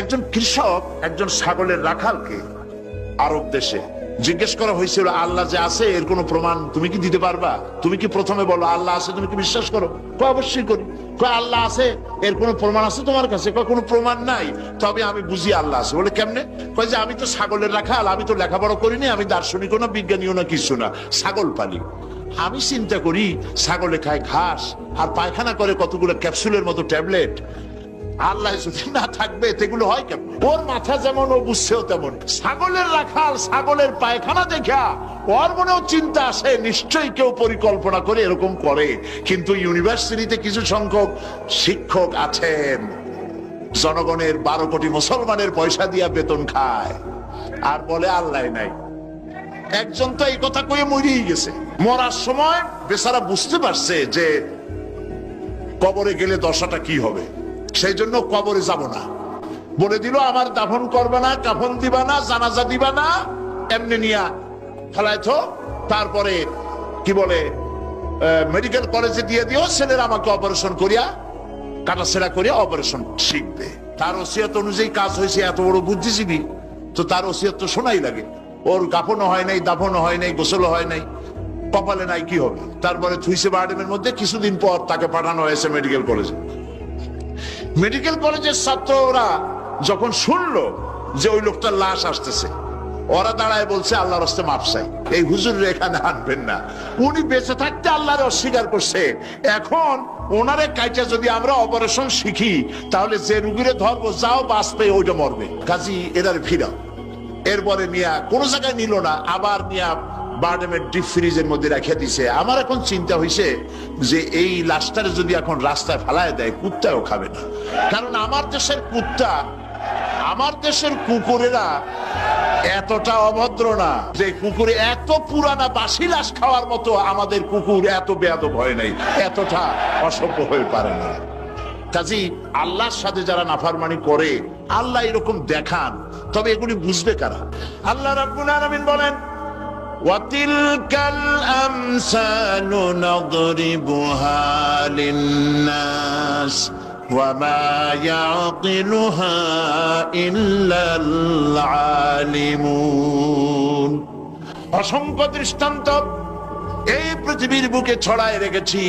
একজন কৃষক, একজন ছাগলের রাখালকে আরব দেশে জিজ্ঞেস করা হয়েছিল, আল্লাহ যে আছে, এর কোনো প্রমাণ তুমি কি দিতে পারবা? তুমি কি প্রথমে বলো, আল্লাহ আছে, তুমি কি বিশ্বাস করো? অবশ্যই করি। আল্লাহ আছে, এর কোনো প্রমাণ আছে তোমার কাছে? কোনো প্রমাণ নাই, তবে আমি বুঝি আল্লাহ আছে। বলে, কেমনে? কয় যে, আমি তো ছাগলের রাখাল, আমি তো লেখাপড়া করিনি, আমি দার্শনিকও না, বিজ্ঞানীও না, কিছু না, ছাগল পালি। আমি চিন্তা করি, ছাগলে খায় ঘাস, আর পায়খানা করে কতগুলো ক্যাপসুলের মতো ট্যাবলেট আল্লাহ না থাকবে সেগুলো হয় কেমন? ওর মাথা যেমন, ও বুঝছেও তেমন। ছাগলের রাখাল, ছাগলের পায়খানা দেখা। ওর মনেও চিন্তা আসে, নিশ্চয়ই কেউ পরিকল্পনা করে এরকম করে। কিন্তু ইউনিভার্সিটিতে কিছু সংখ্যক শিক্ষক আছেন। জনগণের বারো কোটি মুসলমানের পয়সা দিয়া বেতন খায়। আর বলে আল্লাহ নাই। একজন তো এই কথা কয়ে মরিয়ে গেছে। মরার সময় বেচারা বুঝতে পারছে যে কবরে গেলে দশাটা কি হবে। সেই জন্য কবরে যাব না। বলে দিল, আমার দাফন করবে না, কাফন দিবা না, জানাজা দিবা না, এমনি নিয়া ফেলাইতো তারপরে কি বলে মেডিকেল কলেজে দিয়ে দিও, ছেলেরা আমাকে অপারেশন করিয়া কাটা ছেড়া করিয়া অপারেশন শিখবে। তার ওসিয়ত অনুযায়ী কাজ হয়েছে, এত বড় বুদ্ধিজীবী, তো তার ওসিয়ত তো শোনাই লাগে। ওর কাফনও হয় নাই, দাফনও হয় নাই, গোসলও হয় নাই, কপালে নাই, কি হবে? তারপরে থুইসে বার্ডেমের মধ্যে, কিছুদিন পর তাকে পাঠানো হয়েছে মেডিকেল কলেজে মেডিকেল কলেজের ছাত্ররা যখন শুনলো যে ওই লোকটার লাশ আসতেছে, ওরা দাঁড়ায় বলছে, আল্লাহর হস্তে মাপ চাই। এই হুজুর এখানে আনবেন না। উনি বেঁচে থাকতে আল্লাহর অস্বীকার করছে। এখন ওনারে কাইটা যদি আমরা অপারেশন শিখি, তাহলে যে রুগীরে ধরবো, যাও বাঁচবে, ওইটা মরবে। কাজী, এদার ফিরাও এরপরে নিয়া কোনো জায়গায় নিল না, আবার নিয়া বার্ডেমের ডিপ ফ্রিজের মধ্যে রেখে দিছে। আমার এখন চিন্তা হয়েছে যে এই লাশটারে যদি এখন রাস্তায় ফেলায় দেয়, কুত্তাও খাবে না। কারণ আমার দেশের কুত্তা, আমার দেশের কুকুরেরা এতটা অভদ্র না যে কুকুরে এত পুরানা বাসি লাশ খাওয়ার মতো আমাদের কুকুর এত বেয়াদব হয় নাই, এতটা অসভ্য হয়ে পারে না। কাজী, আল্লাহর সাথে যারা নাফারমানি করে, আল্লাহ এরকম দেখান, তবে এগুলি বুঝবে কারা? আল্লাহ রাব্বুল আলামিন বলেন وتلك الأمثال نضربها للناس وما يعقلها إلا العالمون অসংখ্য দৃষ্টান্ত এই পৃথিবীর বুকে ছড়ায় রেখেছি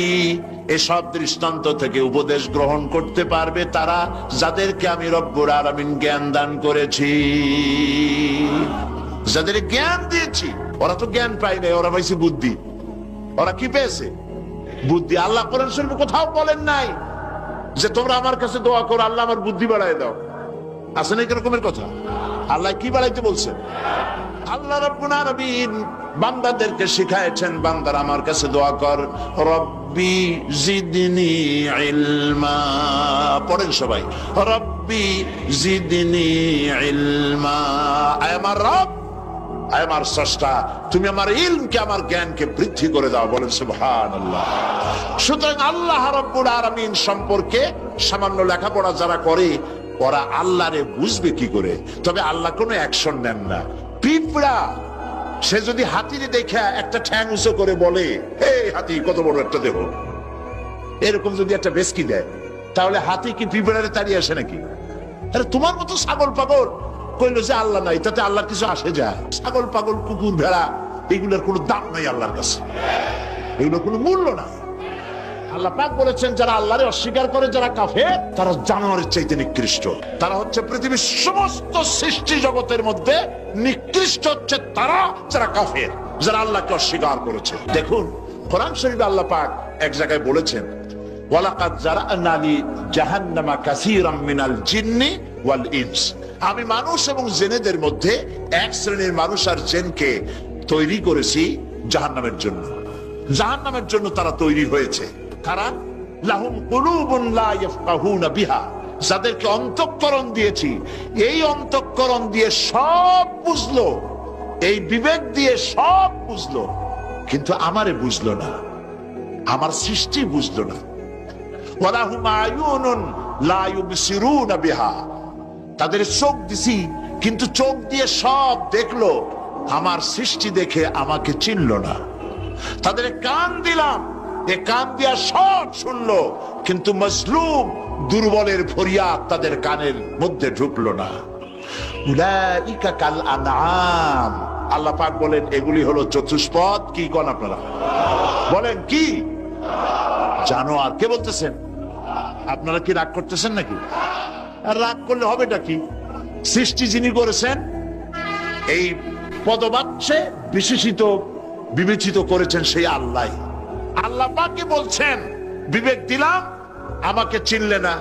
এসব দৃষ্টান্ত থেকে উপদেশ গ্রহণ করতে পারবে তারা যাদেরকে আমি রব্বুর আরামিন জ্ঞান দান করেছি যাদের জ্ঞান দিয়েছি, ওরা তো জ্ঞান পায় নাই, ওরা পাইছে বুদ্ধি। ওরা কি পেয়েছে? বুদ্ধি আল্লাহ কোরআন শরীফে কোথাও বলেন নাই যে, তোমরা আমার কাছে দোয়া করো, আল্লাহ আমার বুদ্ধি বাড়ায় দাও। আছে না এরকমের কথা? আল্লাহ কি বাড়াইতে বলছেন আল্লাহ রাব্বুল বান্দাদেরকে শিখাইছেন, বান্দার আমার কাছে দোয়া কর, রব্বি জিদনি ইলমা। পড়েন সবাই, রব্বি জিদনি ইলমা। আমার রব আমার স্রষ্টা, তুমি আমার ইলমকে, আমার জ্ঞানকে বৃদ্ধি করে দাও, বলেন সুবহানাল্লাহ। সুতরাং আল্লাহ রাব্বুল আলামিন সম্পর্কে সামান্য লেখাপড়া যারা করে, ওরা আল্লাহরে বুঝবে কি করে? তবে আল্লাহ কোনো অ্যাকশন নেন না। পিঁপড়া, সে যদি হাতির দেখে একটা ঠ্যাং উঁচু করে বলে, হে হাতি, কত বড় একটা দেহ। এরকম যদি একটা বেসকি দেয়, তাহলে হাতি কি পিঁপড়ারে তাড়িয়ে আসে নাকি? আরে তোমার মতো ছাগল পাগল কইলো যে আল্লাহ নাই, তাতে আল্লাহ কিছু আসে যায়। ছাগল, পাগল, কুকুর, ভেড়া, এগুলোর কোনো দাম নাই আল্লাহর কাছে। এগুলোর কোনো মূল্য নাই। আল্লাহ বলেছেন, যারা আল্লাহরে অস্বীকার করে, যারা কাফে তারা জানোয়ারের চাইতে নিকৃষ্ট। তারা হচ্ছে পৃথিবীর সমস্ত সৃষ্টি জগতের মধ্যে নিকৃষ্ট হচ্ছে তারা, যারা কাফের, যারা আল্লাহকে অস্বীকার করেছে। দেখুন, কোরআন শরীফে আল্লাহ পাক এক জায়গায় বলেছেন, ওয়ালাকাদ জারা'না লি জাহান্নামা কাসীরাম মিনাল জিন্নি ওয়াল ইনস। আমি মানুষ এবং জেনেদের মধ্যে এক শ্রেণির মানুষ আর জেনকে তৈরি করেছি জাহান্নামের জন্য। জাহান্নামের জন্য তারা তৈরি হয়েছে। কারণ লাহুম বিহা। যাদেরকে অন্তঃকরণ দিয়েছি, এই অন্তঃকরণ দিয়ে সব বুঝলো, এই বিবেক দিয়ে সব বুঝলো। কিন্তু আমারে বুঝলো না, আমার সৃষ্টি বুঝলো না। ইউবসিরুনা বিহা। তাদের চোখ দিছি, কিন্তু চোখ দিয়ে সব দেখল। আমার সৃষ্টি দেখে আমাকে চিনল না। তাদের কান দিলাম, এ কান দিয়া সব শুনলো, কিন্তু মজলুম দুর্বলের ফরিয়াদ তাদের কানের মধ্যে ঢুকলো না। আল্লাহ পাক বলেন, এগুলি হলো চতুষ্পদ। কি কোন আপনারা? বলেন, কি? জানোয়ার। কে বলতেছেন? আপনারা কি রাগ করতেছেন নাকি? আর রাগ করলে হবেটা কি? সৃষ্টি যিনি করেছেন, এই পদবাচ্যে বিশেষিত, বিবেচিত করেছেন সেই আল্লাহ। আল্লাহ পাকে বলছেন, বিবেক দিলাম, আমাকে চিনলে না।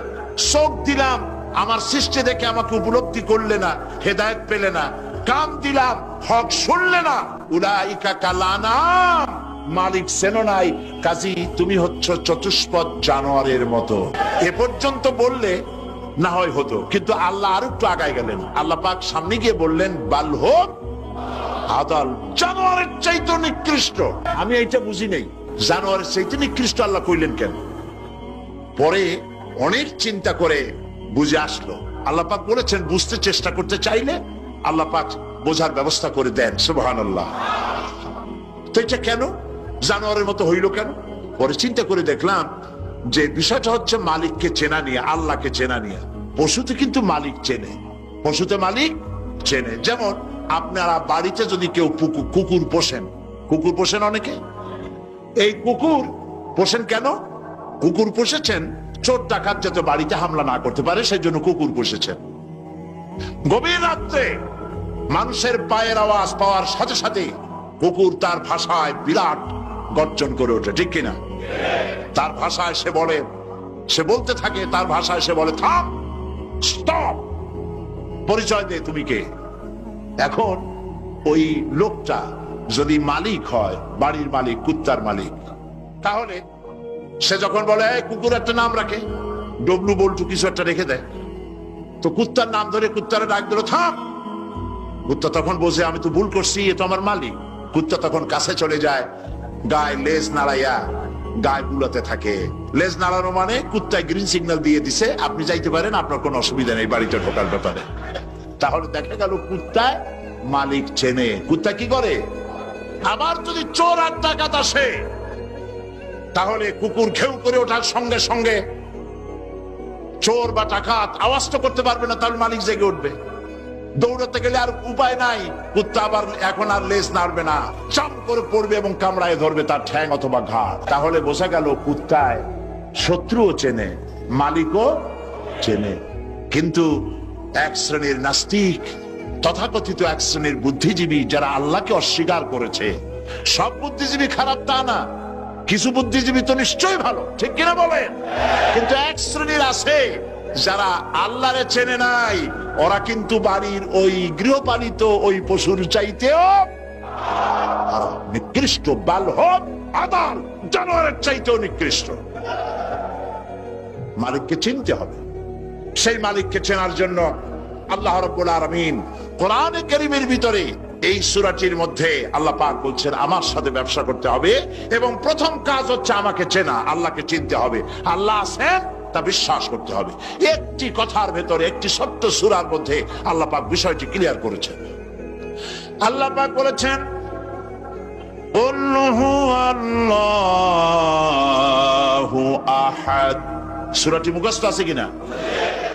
চোখ দিলাম, আমার সৃষ্টি দেখে আমাকে উপলব্ধি করলে না, হেদায়ত পেলে না। কাম দিলাম, হক শুনলে না। উলাইকা কালানাম, মালিক সেনো নাই। কাজী, তুমি হচ্ছ চতুষ্পদ জানোয়ারের মতো। এ পর্যন্ত বললে না হয় হতো। কিন্তু আল্লাহ আর একটু আগায় গেলেন। আল্লাহ পাক সামনে গিয়ে বললেন, বাল হোক আদাল জানোয়ারের চাইতে নিকৃষ্ট। আমি এইটা বুঝি নেই। জানোয়ারের চাইতে নিকৃষ্ট আল্লাহ কইলেন কেন? পরে অনেক চিন্তা করে বুঝে আসলো। আল্লাহ পাক বলেছেন, বুঝতে চেষ্টা করতে চাইলে আল্লাহ পাক বোঝার ব্যবস্থা করে দেন। সুবহান তো এটা কেন? জানোয়ারের মতো হইল কেন? পরে চিন্তা করে দেখলাম যে বিষয়টা হচ্ছে মালিককে চেনা নিয়ে, আল্লাহকে চেনা নিয়ে। পশুতে কিন্তু মালিক চেনে। পশুতে মালিক চেনে। যেমন আপনারা বাড়িতে যদি কেউ কুকুর পোষেন কুকুর পোষেন অনেকে? এই কুকুর পোষেন কেন? কুকুর পুষেছেন, চোর ডাকাত যাতে বাড়িতে হামলা না করতে পারে সেই জন্য কুকুর পুষেছেন। গভীর রাত্রে মানুষের পায়ের আওয়াজ পাওয়ার সাথে সাথে কুকুর তার ভাষায় বিরাট গর্জন করে ওঠে, ঠিক কিনা? তার ভাষায় সে বলে, সে বলতে থাকে, তার ভাষায় সে বলে, থাম, স্টপ, পরিচয় দে তুমি কে। এখন ওই লোকটা যদি মালিক হয়, বাড়ির মালিক, কুত্তার মালিক, তাহলে সে যখন বলে কুকুর একটা নাম রাখে, ডবলু বল্টু কিছু একটা রেখে দেয়। তো কুত্তার নাম ধরে কুত্তারে ডাক দিল, থাম! কুত্তা তখন বোঝে, আমি তো ভুল করছি, এ তো আমার মালিক। কুত্তা তখন কাছে চলে যায়, গায়ে লেজ নাড়াইয়া গায়ে বুলাতে থাকে। লেজ নাড়ানো মানে কুত্তায় গ্রিন সিগন্যাল দিয়ে দিছে, আপনি যাইতে পারেন, আপনার কোনো অসুবিধা নেই বাড়িতে ঢোকার ব্যাপারে। তাহলে দেখা গেল কুত্তায় মালিক চেনে। কুত্তা কি করে? আবার যদি চোর আর ডাকাত আসে, তাহলে কুকুর ঘেউ করে ওঠার সঙ্গে সঙ্গে চোর বা ডাকাত আওয়াজ করতে পারবে না, তাহলে মালিক জেগে উঠবে। দৌড়াতে গেলে আর উপায় নাই। কুত্তা আবার এখন আর লেজ নাড়বে না। চাপ করে পড়বে এবং কামড়ায় ধরবে তার ঠ্যাং অথবা ঘাড় তাহলে বোঝা গেল কুত্তায় শত্রুও চেনে, মালিকও চেনে। কিন্তু এক শ্রেণির নাস্তিক, তথাকথিত এক শ্রেণির বুদ্ধিজীবী যারা আল্লাহকে অস্বীকার করেছে, সব বুদ্ধিজীবী খারাপ তা না। কিছু বুদ্ধিজীবী তো নিশ্চয়ই ভালো, ঠিক কিনা বলেন? কিন্তু এক শ্রেণির আছে যারা আল্লাহরে চেনে নাই, ওরা কিন্তু বাড়ির ওই গৃহপালিত ওই পশুর চাইতেও নিকৃষ্ট বাল হোক আদাল জানোয়ারের চাইতেও নিকৃষ্ট। মালিককে চিনতে হবে। সেই মালিককে চেনার জন্য আল্লাহ রব্বুল আলামিন কোরআনে কারীমের ভিতরে এই সুরাটির মধ্যে আল্লাহ পাক বলছেন, আমার সাথে ব্যবসা করতে হবে এবং প্রথম কাজ হচ্ছে আমাকে চেনা, আল্লাহকে চিনতে হবে। আল্লাহ আছেন তা বিশ্বাস করতে হবে। একটি কথার ভেতরে, একটি সত্য সুরার মধ্যে আল্লাহ পাক বিষয়টি ক্লিয়ার করেছেন। আল্লাহ পাক বলেছেন সুরাটি মুখস্থ আছে কিনা?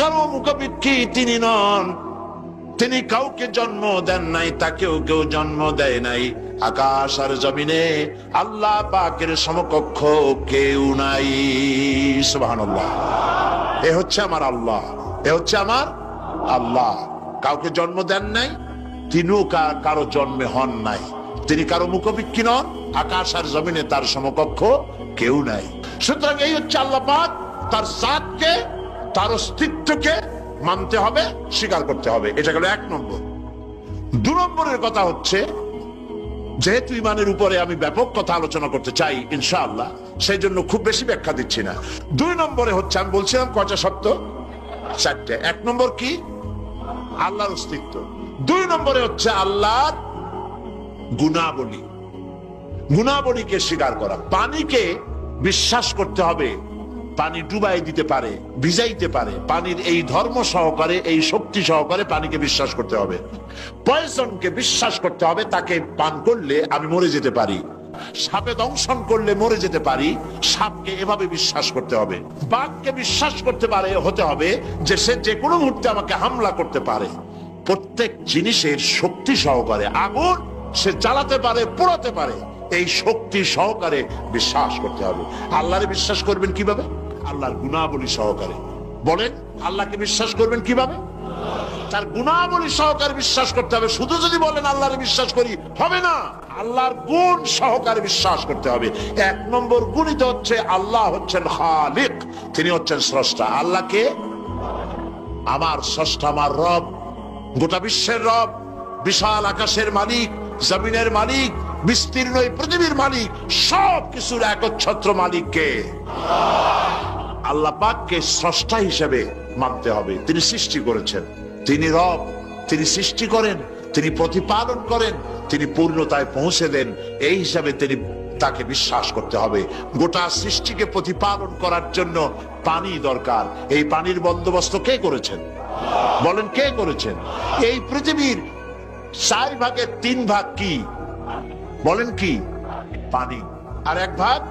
কারও মুখাপেক্ষী তিনি নন। তিনি কাউকে জন্ম দেন নাই, তাকেও কেউ জন্ম দেয় নাই। আকাশ আর জমিনে আল্লাহ পাকের সমকক্ষ কেউ নাই। সুবহানাল্লাহ। এ হচ্ছে আমার আল্লাহ। এ হচ্ছে আমার আল্লাহ। কাউকে জন্ম দেন নাই, তিনিও কারও জন্মে হন নাই। তিনি কারও মুখবিক্ষী নন, আকাশ আর জমিনে তার সমকক্ষ কেউ নাই। সুতরাং এই হচ্ছে আল্লাহ পাক তার জাতকে তার অস্তিত্বকে মানতে হবে, স্বীকার করতে হবে। এটা গেল এক নম্বর। দু নম্বরের কথা হচ্ছে, যেহেতু ইমানের উপরে আমি ব্যাপক কথা আলোচনা করতে চাই, ইনশাআল্লাহ সেই জন্য খুব বেশি ব্যাখ্যা দিচ্ছি না। দুই নম্বরে হচ্ছে, আমি বলছিলাম কয়টা সত্য চারটে। এক নম্বর কি? আল্লাহর অস্তিত্ব। দুই নম্বরে হচ্ছে আল্লাহর গুণাবলী। গুণাবলীকে স্বীকার করা। পানিকে বিশ্বাস করতে হবে। পানি ডুবাই দিতে পারে, ভিজাইতে পারে। পানির এই ধর্ম সহকারে, এই শক্তি সহকারে পানিকে বিশ্বাস করতে হবে। পয়জনকে বিশ্বাস করতে হবে, তাকে পান করলে আমি মরে যেতে পারি। সাপে দংশন করলে মরে যেতে পারি, সাপকে এভাবে বিশ্বাস করতে হবে। বাঘকে বিশ্বাস করতে পারে, হতে হবে যে সে যে কোনো মুহূর্তে আমাকে হামলা করতে পারে। প্রত্যেক জিনিসের শক্তি সহকারে, আগুন সে জ্বালাতে পারে, পোড়াতে পারে। এই শক্তি সহকারে বিশ্বাস করতে হবে। আল্লাহরে বিশ্বাস করবেন কীভাবে? আল্লাহর গুণাবলী সহকারে। বলেন, আল্লাহকে বিশ্বাস করবেন কীভাবে? তার গুণাবলী সহকারে বিশ্বাস করতে হবে। শুধু যদি বলেন আল্লাহরে বিশ্বাস করি, হবে না। আল্লাহর গুণ সহকারে বিশ্বাস করতে হবে। এক নম্বর গুণিত হচ্ছে আল্লাহ হচ্ছেন খালিক, তিনি হচ্ছেন স্রষ্টা। আল্লাহকে? আমার স্রষ্টা, আমার রব। গোটা বিশ্বের রব, বিশাল আকাশের মালিক, জমিনের মালিক, বিস্তীর্ণ পৃথিবীর মালিক সব কিছুর একচ্ছত্র মালিককে। আল্লাহ পাককে স্রষ্টা হিসেবে মানতে হবে। তিনি সৃষ্টি করেছেন। তিনি রব। তিনি সৃষ্টি করেন। তিনি প্রতিপালন করেন। তিনি পূর্ণতায় পৌঁছে দেন। এই হিসাবে তিনি তাকে বিশ্বাস করতে হবে। গোটা সৃষ্টিকে প্রতিপালন করার জন্য পানি দরকার। এই পানির বন্দোবস্ত কে করেছেন? বলেন, কে করেছেন? এই পৃথিবীর চার ভাগের তিন ভাগ কি? বলেন কি? পানি। আর এক ভাগ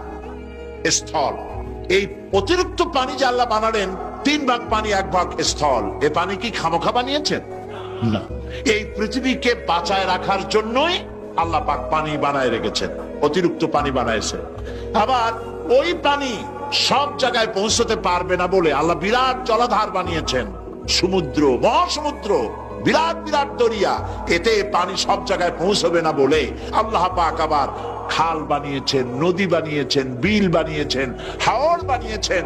স্থল। এই অতিরিক্ত পানি যে আল্লাহ বানালেন, তিন ভাগ পানি, এক ভাগ স্থল। এ পানি কি খামোখা বানিয়েছেন? না। এই পৃথিবীকে বাঁচায় রাখার জন্যই আল্লাহ পাক পানি বানায় রেখেছেন, অতিরিক্ত পানি বানাইছে আবার ওই পানি সব জায়গায় পৌঁছতে পারবে না বলে আল্লাহ বিরাট জলাধার বানিয়েছেন। সমুদ্র, মহাসমুদ্র, বিরাট বিরাট দরিয়া, এতে পানি সব জায়গায় পৌঁছবে না বলে আল্লাহ পাক আবার খাল বানিয়েছেন, নদী বানিয়েছেন, বিল বানিয়েছেন হাওড় বানিয়েছেন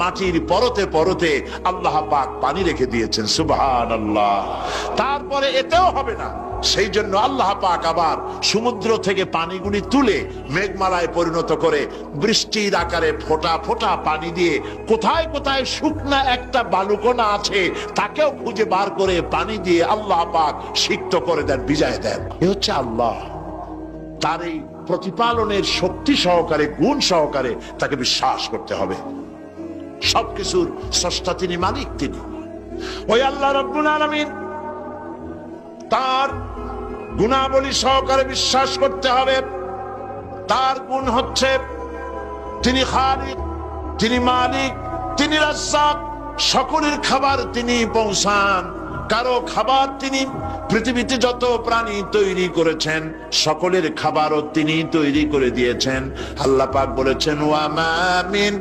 মাটির পরতে পরতে আল্লাহ পাক পানি রেখে দিয়েছেন সুবহান আল্লাহ তারপরে এতেও হবে না। সেই জন্য আল্লাহ পাক আবার সমুদ্র থেকে পানিগুলি তুলে মেঘমালায় পরিণত করে বৃষ্টির আকারে ফোঁটা ফোঁটা পানি দিয়ে কোথায় কোথায় শুকনা একটা বালুকোনা আছে, তাকেও খুঁজে বার করে পানি দিয়ে আল্লাহ পাক সিক্ত করে দেন বিজয় দেন। এ হচ্ছে আল্লাহ। তার এই প্রতিপালনের শক্তি সহকারে, গুণ সহকারে তাকে বিশ্বাস করতে হবে। সবকিছুর স্রষ্টা তিনি, মালিক তিনি। ওই আল্লাহ রব্বুল আলামিন তার গুণাবলী সহকারে বিশ্বাস করতে হবে। তার গুণ হচ্ছে তিনি খালিক, তিনি মালিক, তিনি রাজ্জাক। সকলের খাবার তিনি পৌঁছান। কারও খাবার তিনি পৃথিবীতে যত প্রাণী তৈরি করেছেন, সকলের খাবারও তিনি তৈরি করে দিয়েছেন। আল্লাহ পাক বলেছেন ওয়ামা মিন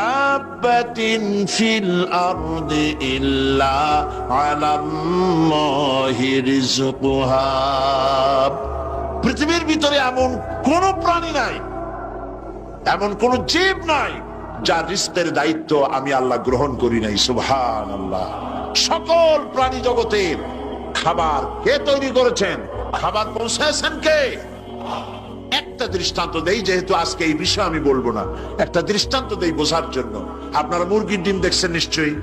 দাব্বাতিন ফিল আরদি ইল্লা আলাল্লাহি পৃথিবীর ভিতরে এমন কোন প্রাণী নাই, এমন কোন জীব নাই, যার রিস্কের দায়িত্ব আমি আল্লাহ গ্রহণ করি নাই সুবহান আল্লাহ সকল প্রাণী জগতের খাবার কে তৈরি করেছেন? খাবার পৌঁছেছেন কে? একটা দৃষ্টান্ত দেই, যেহেতু আজকে এই বিষয়ে আমি বলব না। একটা দৃষ্টান্ত দেই বোঝার জন্য। আপনারা মুরগির ডিম দেখছেন নিশ্চয়ই?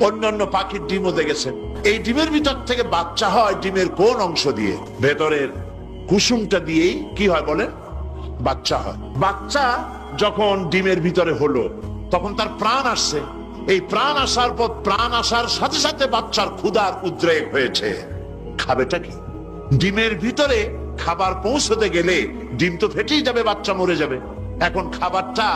অন্যান্য পাখির ডিমও দেখেছেন। এই ডিমের ভিতর থেকে বাচ্চা হয় ডিমের কোন অংশ দিয়ে? ভেতরের কুসুমটা দিয়েই কি হয় বলেন? বাচ্চা হয়। বাচ্চা যখন ডিমের ভিতরে হলো, তখন তার প্রাণ আসছে। এই প্রাণ আসার পর প্রাণ আসার সাথে সাথে বাচ্চার ক্ষুধার উদ্রেক হয়েছে। খাবেটা কি? ডিমের ভিতরে খাবার পৌঁছতে গেলে ডিম তো ফেটেই যাবে, বাচ্চা মরে যাবে। এখন খাবারটা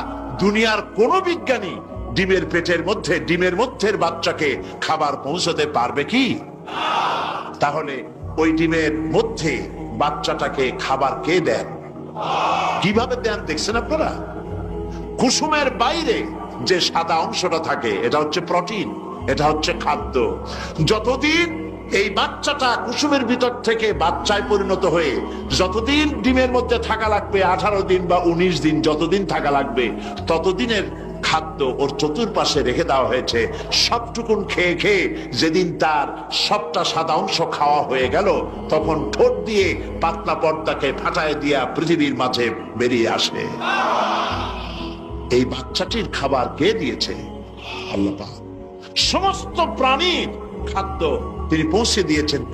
দুনিয়ার কোন বিজ্ঞানী ডিমের পেটের মধ্যে, ডিমের মধ্যে বাচ্চাকে খাবার পৌঁছতে পারবে কি? তাহলে ওই ডিমের মধ্যে বাচ্চাটাকে খাবার কে দেন? কীভাবে দেন, দেখছেন আপনারা? কুসুমের বাইরে যে সাদা অংশটা থাকে, এটা হচ্ছে প্রোটিন, এটা হচ্ছে খাদ্য। যতদিন এই বাচ্চাটা কুসুমের ভিতর থেকে বাচ্চায় পরিণত হয়ে, যতদিন ডিমের মধ্যে থাকা লাগবে আঠারো দিন বা উনিশ দিন যতদিন থাকা লাগবে, ততদিনের খাদ্য ওর চতুর্পাশে রেখে দেওয়া হয়েছে। সবটুকুন খেয়ে খেয়ে যেদিন তার সবটা সাদা অংশ খাওয়া হয়ে গেল, তখন ঠোঁট দিয়ে পাতলা পর্দাকে ফাটায় দিয়া পৃথিবীর মাঝে বেরিয়ে আসে। এই বাচ্চাটির খাবার কে দিয়েছে? আল্লাহ সমস্ত প্রাণীর খাদ্য তিনি পৌঁছে দিয়েছেন